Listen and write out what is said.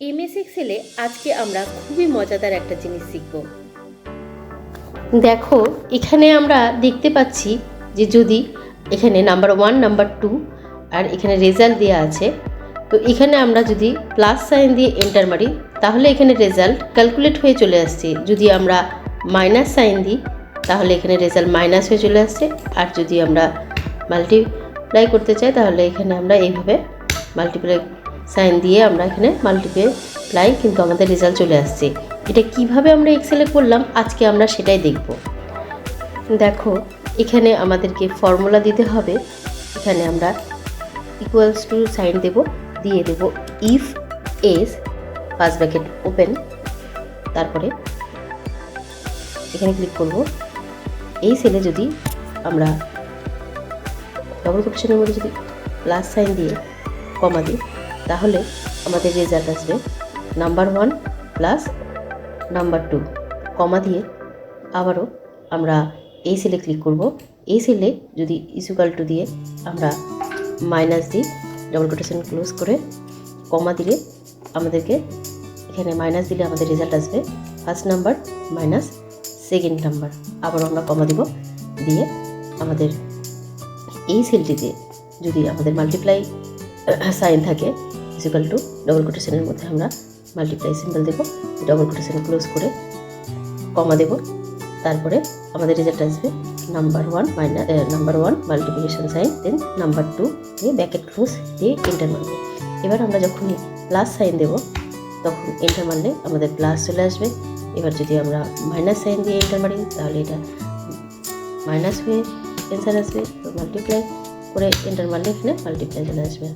MS এক্সেলে আজকে আমরা খুবই মজাদার একটা জিনিস শিখব। দেখো, এখানে আমরা দেখতে পাচ্ছি যে যদি এখানে নাম্বার ওয়ান নাম্বার টু আর এখানে রেজাল্ট দেওয়া আছে, তো এখানে আমরা যদি প্লাস সাইন দিয়ে এন্টার মারি, তাহলে এখানে রেজাল্ট ক্যালকুলেট হয়ে চলে আসছে। যদি আমরা মাইনাস সাইন দিই, তাহলে এখানে রেজাল্ট মাইনাস হয়ে চলে আসছে। আর যদি আমরা মাল্টিপ্লাই করতে চাই, তাহলে এখানে আমরা এইভাবে মাল্টিপ্লাই সাইন দিয়ে আমরা এখানে মাল্টিপ্লাই কিন্তু আমাদের রেজাল্ট চলে আসছে। এটা কীভাবে আমরা এক্সেলে করলাম, আজকে আমরা সেটাই দেখব। দেখো, এখানে আমাদেরকে ফর্মুলা দিতে হবে। এখানে আমরা ইকুয়ালস টু সাইন দেব, দিয়ে দেব ইফ এস পাঁচ ব্যাকেট ওপেন তারপরে এখানে ক্লিক করব। এই সেলে যদি আমরা ডবল কোটেশনের মধ্যে যদি প্লাস সাইন দিয়ে কমা দিই তাহলে আমাদের রেজাল্ট আসবে number one plus number two comma দিয়ে আবারও আমরা এই সেলে ক্লিক করব। এই সেলে যদি ইসুকাল টু দিয়ে আমরা মাইনাস দিই ডবল কোটেশন ক্লোজ করে কমা দিলে আমাদেরকে এখানে মাইনাস দিলে আমাদের রেজাল্ট আসবে first number minus second number আবার আমরা কমা দিব দিয়ে আমাদের এই সেলটিতে যদি আমাদের মাল্টিপ্লাই সাইন থাকে ইজিক্যাল টু ডবল কোটেশনের মধ্যে আমরা মাল্টিপ্লাই সিম্বল দেবো ডবল কোটেশন ক্লোজ করে কমা দেব, তারপরে আমাদের রেজাল্ট আসবে number one minus number one multiplication sign then number two দিয়ে ব্যাকেট ক্লোজ দিয়ে এন্টার মারব। এবার আমরা যখনই প্লাস সাইন দেব, তখন এন্টার মারলে আমাদের প্লাস চলে আসবে। এবার যদি আমরা মাইনাস সাইন দিয়ে এন্টার মারি, তাহলে এটা মাইনাস হয়ে অ্যান্সার আসবে। মাল্টিপ্লাই করে এন্টার মারলে এখানে মাল্টিপ্লাই চলে আসবে।